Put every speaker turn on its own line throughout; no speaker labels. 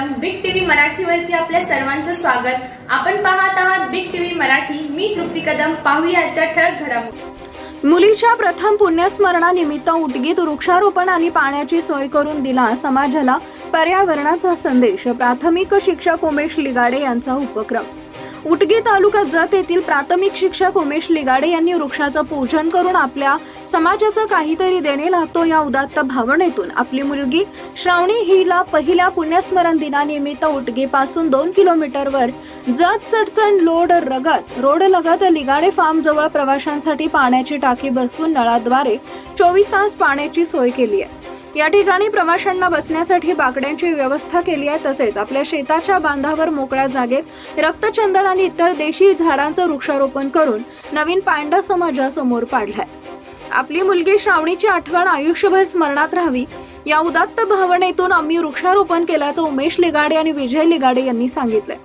मराठीवरती आपल्या सर्वांचं स्वागत. आपण पाहत आहात बिग टीव्ही मराठी. मी तृप्ती कदम. पाहूया आजच्या ठळक घडामोडी.
मुलीच्या प्रथम पुण्यस्मरणानिमित्त उटगीत वृक्षारोपण आणि पाण्याची सोय करून दिला समाजाला पर्यावरणाचा संदेश. प्राथमिक शिक्षक उमेश लिगाडे यांचा उपक्रम. उटगे तालुका जत येथील प्राथमिक शिक्षक उमेश लिगाडे यांनी वृक्षाचं पूजन करून आपल्या समाजाचं काहीतरी देणे लागतो या उदात्त भावनेतून. आपली मुलगी श्रावणी हिला पहिल्या पुण्यस्मरण दिनानिमित्त उटगेपासून दोन किलोमीटरवर जत चटचण लोड रगत रोड लगत लिगाडे फार्म जवळ प्रवाशांसाठी पाण्याची टाकी बसवून नळाद्वारे चोवीस तास पाण्याची सोय केली आहे. या ठिकाणी प्रवाशांना बसण्यासाठी बाकड्यांची व्यवस्था केली आहे तसेच आपल्या शेताच्या बांधावर मोकळ्या जागेत रक्तचंदन आणि इतर देशी झाडांचं वृक्षारोपण करून नवीन पांडा समाजासमोर पाडलाय. आपली मुलगी श्रावणीची आठवण आयुष्यभर स्मरणात राहावी या उदात्त भावनेतून आम्ही वृक्षारोपण केल्याचं उमेश लिगाडे आणि विजय लिगाडे यांनी सांगितलंय.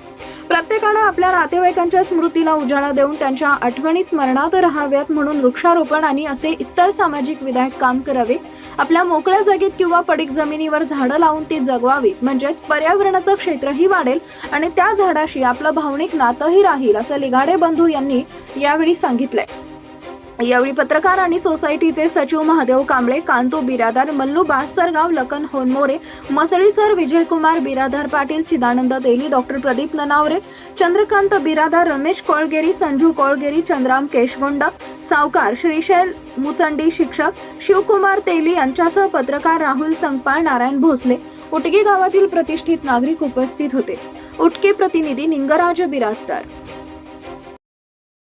प्रत्येकानं आपल्या नातेवाईकांच्या स्मृतीला उजाळा देऊन त्यांच्या आठवणी स्मरणात राहाव्यात म्हणून वृक्षारोपण आणि असे इतर सामाजिक विधायक काम करावे. आपल्या मोकळ्या जागेत किंवा पडीक जमिनीवर झाडं लावून ती जगवावीत म्हणजेच पर्यावरणाचं क्षेत्रही वाढेल आणि त्या झाडाशी आपलं भावनिक नातंही राहील असं लिगाडे बंधू यांनी यावेळी सांगितलंय. यावेळी पत्रकार आणि सोसायटीचे सचिव महादेव कांबळे कांतो बिरादार मल्लू बासरगाव लखन होनमोरे मसळीसर विजयकुमार बिरादार पाटील चिदानंद तेली डॉक्टर प्रदीप ननावरे चंद्रकांत बिरादार रमेश कोळगेरी संजू कोळगेरी चंद्राम केशगुंड सावकार श्रीशैल मुचंडी शिक्षक शिवकुमार तेली यांच्यासह पत्रकार राहुल संगपाळ नारायण भोसले. उटगी गावातील प्रतिष्ठित नागरिक उपस्थित होते. उटके प्रतिनिधी निंगराज बिराजदार.